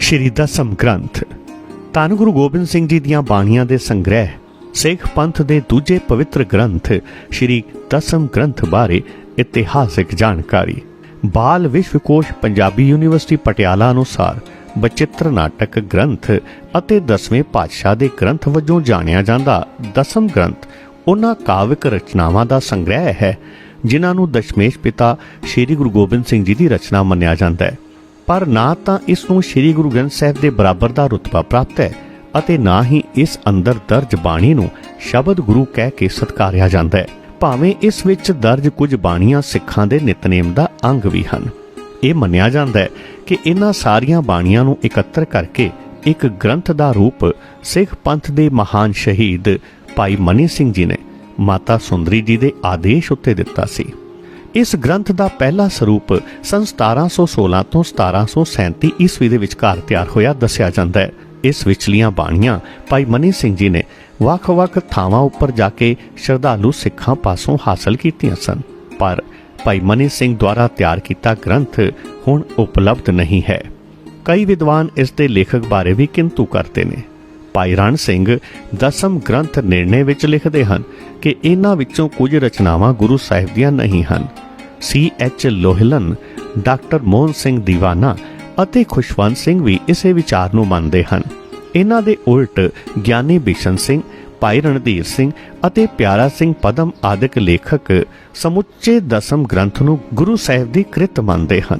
ਸ਼੍ਰੀ ਦਸਮ ਗ੍ਰੰਥ। ਧੰਨ ਗੁਰੂ ਗੋਬਿੰਦ ਸਿੰਘ ਜੀ ਦੀਆਂ ਬਾਣੀਆਂ ਦੇ ਸੰਗ੍ਰਹਿ, ਸਿੱਖ ਪੰਥ ਦੇ ਦੂਜੇ ਪਵਿੱਤਰ ਗ੍ਰੰਥ, ਸ਼੍ਰੀ ਦਸਮ ਗ੍ਰੰਥ ਬਾਰੇ ਇਤਿਹਾਸਿਕ ਜਾਣਕਾਰੀ। ਬਾਲ ਵਿਸ਼ਵਕੋਸ਼ ਪੰਜਾਬੀ ਯੂਨੀਵਰਸਿਟੀ ਪਟਿਆਲਾ ਅਨੁਸਾਰ ਬਚਿੱਤਰ ਨਾਟਕ ਗ੍ਰੰਥ ਅਤੇ ਦਸਵੇਂ ਪਾਤਸ਼ਾਹ ਦੇ ਗ੍ਰੰਥ ਵਜੋਂ ਜਾਣਿਆ ਜਾਂਦਾ। ਦਸਮ ਗ੍ਰੰਥ ਉਹਨਾਂ ਕਾਵਿਕ ਰਚਨਾਵਾਂ ਦਾ ਸੰਗ੍ਰਹਿ ਹੈ, ਜਿਨ੍ਹਾਂ ਨੂੰ ਦਸ਼ਮੇਸ਼ ਪਿਤਾ ਸ੍ਰੀ ਗੁਰੂ ਗੋਬਿੰਦ ਸਿੰਘ ਜੀ ਦੀ ਰਚਨਾ ਮੰਨਿਆ ਜਾਂਦਾ ਹੈ। ਪਰ ਨਾ ਤਾਂ ਇਸ ਨੂੰ ਸ੍ਰੀ ਗੁਰੂ ਗ੍ਰੰਥ ਸਾਹਿਬ ਦੇ ਬਰਾਬਰ ਦਾ ਰੁਤਬਾ ਪ੍ਰਾਪਤ ਹੈ ਅਤੇ ਨਾ ਹੀ ਇਸ ਅੰਦਰ ਦਰਜ ਬਾਣੀ ਨੂੰ ਸ਼ਬਦ ਗੁਰੂ ਕਹਿ ਕੇ ਸਤਕਾਰਿਆ ਜਾਂਦਾ ਹੈ। ਭਾਵੇਂ ਇਸ ਵਿੱਚ ਦਰਜ ਕੁਝ ਬਾਣੀਆਂ ਸਿੱਖਾਂ ਦੇ ਨਿਤਨੇਮ ਦਾ ਅੰਗ ਵੀ ਹਨ। ਇਹ ਮੰਨਿਆ ਜਾਂਦਾ ਹੈ ਕਿ ਇਹਨਾਂ ਸਾਰੀਆਂ ਬਾਣੀਆਂ ਨੂੰ ਇਕੱਤਰ ਕਰਕੇ ਇੱਕ ਗ੍ਰੰਥ ਦਾ ਰੂਪ ਸਿੱਖ ਪੰਥ ਦੇ ਮਹਾਨ ਸ਼ਹੀਦ ਭਾਈ ਮਨੀ ਸਿੰਘ ਜੀ ਨੇ ਮਾਤਾ ਸੁੰਦਰੀ ਜੀ ਦੇ ਆਦੇਸ਼ ਉੱਤੇ ਦਿੱਤਾ ਸੀ। ਇਸ ਗ੍ਰੰਥ ਦਾ ਪਹਿਲਾ ਸਰੂਪ ਸਨ 1716 ਤੋਂ 1737 ਈਸਵੀ ਦੇ ਵਿਚਕਾਰ ਤਿਆਰ ਹੋਇਆ ਦੱਸਿਆ ਜਾਂਦਾ ਹੈ। ਇਸ ਵਿਚਲੀਆਂ ਬਾਣੀਆਂ ਭਾਈ ਮਨੀ ਸਿੰਘ ਜੀ ਨੇ ਵੱਖ-ਵੱਖ ਥਾਵਾਂ ਉੱਪਰ ਜਾ ਕੇ ਸ਼ਰਧਾਲੂ ਸਿੱਖਾਂ ਪਾਸੋਂ ਹਾਸਲ ਕੀਤੀਆਂ ਸਨ। ਪਰ ਭਾਈ ਮਨੀ ਸਿੰਘ ਦੁਆਰਾ ਤਿਆਰ ਕੀਤਾ ਗ੍ਰੰਥ ਹੁਣ ਉਪਲਬਧ ਨਹੀਂ ਹੈ। ਕਈ ਵਿਦਵਾਨ ਇਸ ਦੇ ਲੇਖਕ ਬਾਰੇ ਵੀ ਕਿੰਤੂ ਕਰਦੇ ਨੇ। ਭਾਈ ਰਣ ਸਿੰਘ ਦਸਮ ਗ੍ਰੰਥ ਨਿਰਣੇ ਵਿੱਚ ਲਿਖਦੇ ਹਨ ਕਿ ਇਹਨਾਂ ਵਿੱਚੋਂ ਕੁਝ ਰਚਨਾਵਾਂ ਗੁਰੂ ਸਾਹਿਬ ਦੀਆਂ ਨਹੀਂ ਹਨ। C H Loehlin, doctor Mohan Singh Diwana ਅਤੇ ਖੁਸ਼ਵੰਤ ਸਿੰਘ ਵੀ ਇਸੇ ਵਿਚਾਰ ਨੂੰ ਮੰਨਦੇ ਹਨ। ਇਹਨਾਂ ਦੇ ਉਲਟ ਗਿਆਨੀ ਬਿਸ਼ਨ ਸਿੰਘ, ਭਾਈ ਰਣਧੀਰ ਸਿੰਘ ਅਤੇ ਪਿਆਰਾ ਸਿੰਘ ਪਦਮ ਆਦਿਕ ਲੇਖਕ ਸਮੁੱਚੇ ਦਸਮ ਗ੍ਰੰਥ ਨੂੰ ਗੁਰੂ ਸਾਹਿਬ ਦੀ ਕ੍ਰਿਤ ਮੰਨਦੇ ਹਨ।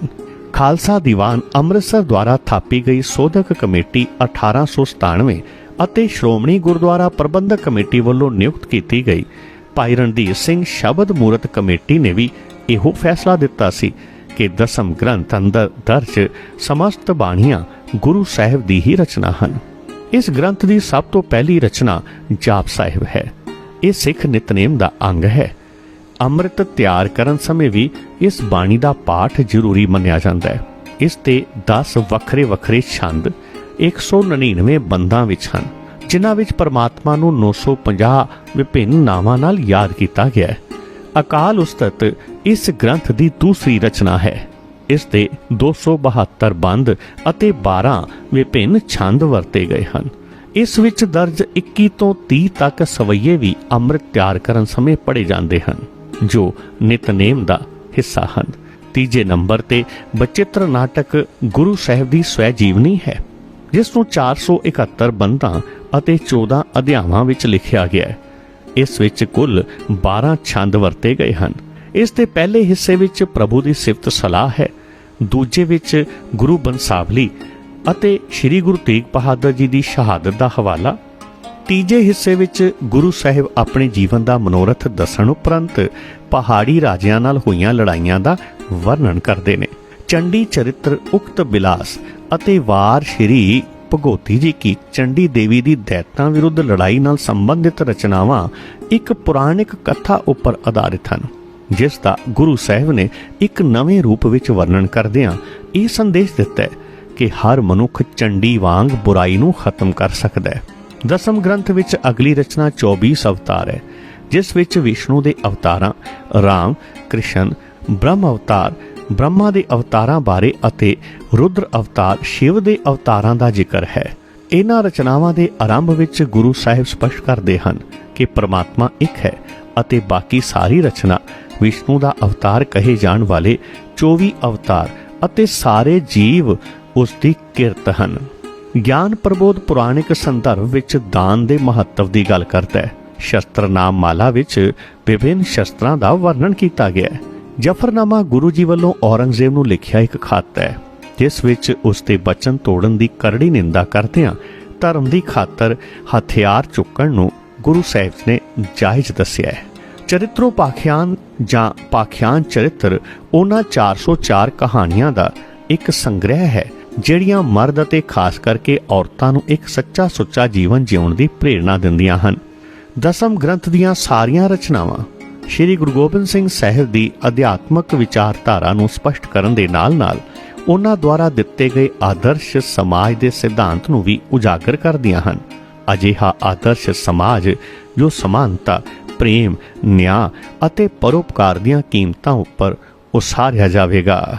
ਖਾਲਸਾ ਦੀਵਾਨ ਅੰਮ੍ਰਿਤਸਰ ਦੁਆਰਾ ਥਾਪੀ ਗਈ ਸੋਧਕ ਕਮੇਟੀ 1897 ਅਤੇ ਸ਼੍ਰੋਮਣੀ ਗੁਰਦੁਆਰਾ ਪ੍ਰਬੰਧਕ ਕਮੇਟੀ ਵੱਲੋਂ ਨਿਯੁਕਤ ਕੀਤੀ ਗਈ। ਭਾਈ ਰਣਧੀਰ ਸਿੰਘ ਸ਼ਬਦ ਮੂਰਤ ਕਮੇਟੀ ਨੇ ਵੀ ਇਹੋ ਫੈਸਲਾ ਦਿੱਤਾ ਸੀ ਕਿ ਦਸਮ ਗ੍ਰੰਥ ਅੰਦਰ ਦਰਜ ਸਮਸਤ ਬਾਣੀਆਂ ਗੁਰੂ ਸਾਹਿਬ ਦੀ ਹੀ ਰਚਨਾ ਹਨ। ਇਸ ਗ੍ਰੰਥ ਦੀ ਸਭ ਤੋਂ ਪਹਿਲੀ ਰਚਨਾ ਜਾਪ ਸਾਹਿਬ ਹੈ। ਇਹ ਸਿੱਖ ਨਿਤਨੇਮ ਦਾ ਅੰਗ ਹੈ। ਅੰਮ੍ਰਿਤ ਤਿਆਰ ਕਰਨ ਸਮੇਂ ਵੀ ਇਸ ਬਾਣੀ ਦਾ ਪਾਠ ਜ਼ਰੂਰੀ ਮੰਨਿਆ ਜਾਂਦਾ ਹੈ। ਇਸ ਤੇ 10 ਵੱਖਰੇ ਵੱਖਰੇ ਛੰਦ 199 ਬੰਦਾਂ ਵਿੱਚ ਹਨ, ਜਿਨ੍ਹਾਂ ਵਿੱਚ ਪਰਮਾਤਮਾ ਨੂੰ 950 ਵਿਭਿੰਨ ਨਾਵਾਂ ਨਾਲ ਯਾਦ ਕੀਤਾ ਗਿਆ ਹੈ। ਅਕਾਲ ਉਸਤਤ ਇਸ ਗ੍ਰੰਥ ਦੀ ਦੂਸਰੀ ਰਚਨਾ ਹੈ। ਇਸ ਦੇ 272 ਬੰਦ ਅਤੇ 12 ਵਿਭਿੰਨ ਛੰਦ ਵਰਤੇ ਗਏ ਹਨ। ਇਸ ਵਿੱਚ ਦਰਜ 21 ਤੋਂ 30 ਤੱਕ ਸਵਈਏ ਵੀ ਅੰਮ੍ਰਿਤ ਤਿਆਰ ਕਰਨ ਸਮੇਂ ਪੜੇ ਜਾਂਦੇ ਹਨ। ਜੋ ਨਿਤਨੇਮ ਦਾ ਹਿੱਸਾ ਹਨ। ਤੀਜੇ ਨੰਬਰ ਤੇ ਬਚਿੱਤਰ ਨਾਟਕ ਗੁਰੂ ਸਾਹਿਬ ਦੀ ਸਵੈ ਜੀਵਨੀ ਹੈ, ਜਿਸ ਨੂੰ 471 ਬੰਦਾਂ ਅਤੇ 14 ਅਧਿਆਵਾਂ ਵਿੱਚ ਲਿਖਿਆ ਗਿਆ ਹੈ। ਇਸ ਵਿੱਚ ਕੁੱਲ 12 ਛੰਦ ਵਰਤੇ ਗਏ ਹਨ। ਇਸ ਦੇ ਪਹਿਲੇ ਹਿੱਸੇ ਵਿੱਚ ਪ੍ਰਭੂ ਦੀ ਸਿਫਤ ਸਲਾਹ ਹੈ, ਦੂਜੇ ਵਿੱਚ ਗੁਰੂ ਬੰਸਾਵਲੀ ਅਤੇ ਸ੍ਰੀ ਗੁਰੂ ਤੇਗ ਬਹਾਦਰ ਜੀ ਦੀ ਸ਼ਹਾਦਤ ਦਾ ਹਵਾਲਾ ਤੀਜੇ ਹਿੱਸੇ ਵਿੱਚ ਗੁਰੂ ਸਾਹਿਬ ਆਪਣੇ ਜੀਵਨ ਦਾ ਮਨੋਰਥ ਦੱਸਣ ਉਪਰੰਤ ਪਹਾੜੀ ਰਾਜਿਆਂ ਨਾਲ ਹੋਈਆਂ ਲੜਾਈਆਂ ਦਾ ਵਰਣਨ ਕਰਦੇ ਨੇ। ਚੰਡੀ ਚਰਿੱਤਰ ਉਕਤ ਬਿਲਾਸ ਅਤੇ ਵਾਰ ਸ਼੍ਰੀ ਭਗੋਤੀ ਜੀ ਕੀ ਚੰਡੀ ਦੇਵੀ ਦੀ ਦੈਤਾਂ ਵਿਰੁੱਧ ਲੜਾਈ ਨਾਲ ਸੰਬੰਧਿਤ ਰਚਨਾਵਾਂ ਇੱਕ ਪੁਰਾਣਿਕ ਕਥਾ ਉੱਪਰ ਆਧਾਰਿਤ ਹਨ, ਜਿਸ ਦਾ ਗੁਰੂ ਸਾਹਿਬ ਨੇ ਇੱਕ ਨਵੇਂ ਰੂਪ ਵਿੱਚ ਵਰਣਨ ਕਰਦਿਆਂ ਇਹ ਸੰਦੇਸ਼ ਦਿੱਤਾ ਹੈ ਕਿ ਹਰ ਮਨੁੱਖ ਚੰਡੀ ਵਾਂਗ ਬੁਰਾਈ ਨੂੰ ਖਤਮ ਕਰ ਸਕਦਾ ਹੈ। ਦਸਮ ਗ੍ਰੰਥ ਵਿੱਚ ਅਗਲੀ ਰਚਨਾ 24 ਅਵਤਾਰ ਹੈ, ਜਿਸ ਵਿੱਚ ਵਿਸ਼ਨੂੰ ਦੇ ਅਵਤਾਰਾਂ ਰਾਮ, ਕ੍ਰਿਸ਼ਨ, ਬ੍ਰਹਮ ਅਵਤਾਰ, ਬ੍ਰਹਮਾ ਦੇ ਅਵਤਾਰਾਂ ਬਾਰੇ ਅਤੇ ਰੁਦਰ ਅਵਤਾਰ ਸ਼ਿਵ ਦੇ ਅਵਤਾਰਾਂ ਦਾ ਜ਼ਿਕਰ ਹੈ। ਇਹਨਾਂ ਰਚਨਾਵਾਂ ਦੇ ਆਰੰਭ ਵਿੱਚ ਗੁਰੂ ਸਾਹਿਬ ਸਪਸ਼ਟ ਕਰਦੇ ਹਨ ਕਿ ਪ੍ਰਮਾਤਮਾ ਇੱਕ ਹੈ ਅਤੇ ਬਾਕੀ ਸਾਰੀ ਰਚਨਾ ਵਿਸ਼ਨੂੰ ਦਾ ਅਵਤਾਰ ਕਹੇ ਜਾਣ ਵਾਲੇ 24 ਅਵਤਾਰ ਅਤੇ ਸਾਰੇ ਜੀਵ ਉਸ ਦੀ ਕਿਰਤ ਹਨ। ਗਿਆਨ ਪ੍ਰਬੋਧ ਪੁਰਾਣਿਕ ਸੰਦਰਭ ਵਿੱਚ ਦਾਨ ਦੇ ਮਹੱਤਵ ਦੀ ਗੱਲ ਕਰਦਾ ਹੈ। ਸ਼ਸਤਰ ਮਾਲਾ ਵਿੱਚ ਵਿਭਿੰਨ ਸ਼ਸਤਰਾਂ ਦਾ ਵਰਣਨ ਕੀਤਾ ਗਿਆ ਹੈ। ਜਫਰਨਾਮਾ ਗੁਰੂ ਜੀ ਵੱਲੋਂ ਔਰੰਗਜ਼ੇਬ ਨੂੰ ਲਿਖਿਆ ਇੱਕ ਖੱਤ ਹੈ। ਜਿਸ ਵਿੱਚ ਉਸ ਦੇ ਬਚਨ ਤੋੜਨ ਦੀ ਕਰੜੀ ਨਿੰਦਾ ਕਰਦਿਆਂ ਧਰਮ ਦੀ ਖਾਤਰ ਹਥਿਆਰ ਚੁੱਕਣ ਨੂੰ ਗੁਰੂ ਸਾਹਿਬ ਨੇ ਜਾਇਜ਼ ਦੱਸਿਆ ਹੈ। ਚਰਿਤਰੋ ਪਾਖਿਆਨ ਜਾਂ ਪਾਖਿਆਨ ਚਰਿੱਤਰ ਉਹਨਾਂ 404 ਕਹਾਣੀਆਂ ਦਾ ਇੱਕ ਸੰਗ੍ਰਹਿ ਹੈ। ਜਿਹੜੀਆਂ ਮਰਦ ਅਤੇ ਖਾਸ ਕਰਕੇ ਔਰਤਾਂ ਨੂੰ ਇੱਕ ਸੱਚਾ ਸੁੱਚਾ ਜੀਵਨ ਜਿਉਣ ਦੀ ਪ੍ਰੇਰਣਾ ਦਿੰਦੀਆਂ ਹਨ। ਦਸਮ ਗ੍ਰੰਥ ਦੀਆਂ ਸਾਰੀਆਂ ਰਚਨਾਵਾਂ ਸ਼੍ਰੀ ਗੁਰੂ ਗੋਬਿੰਦ ਸਿੰਘ ਸਾਹਿਬ ਦੀ ਅਧਿਆਤਮਕ ਵਿਚਾਰਧਾਰਾ ਨੂੰ ਸਪਸ਼ਟ ਕਰਨ ਦੇ ਨਾਲ-ਨਾਲ ਉਹਨਾਂ ਦੁਆਰਾ ਦਿੱਤੇ ਗਏ ਆਦਰਸ਼ ਸਮਾਜ ਦੇ ਸਿਧਾਂਤ ਨੂੰ ਵੀ ਉਜਾਗਰ ਕਰਦੀਆਂ ਹਨ। ਅਜਿਹਾ ਆਦਰਸ਼ ਸਮਾਜ ਜੋ ਸਮਾਨਤਾ, ਪ੍ਰੇਮ, ਨਿਆਂ ਅਤੇ ਪਰਉਪਕਾਰ ਦੀਆਂ ਕੀਮਤਾਂ ਉੱਪਰ ਉਸਾਰਿਆ ਜਾਵੇਗਾ।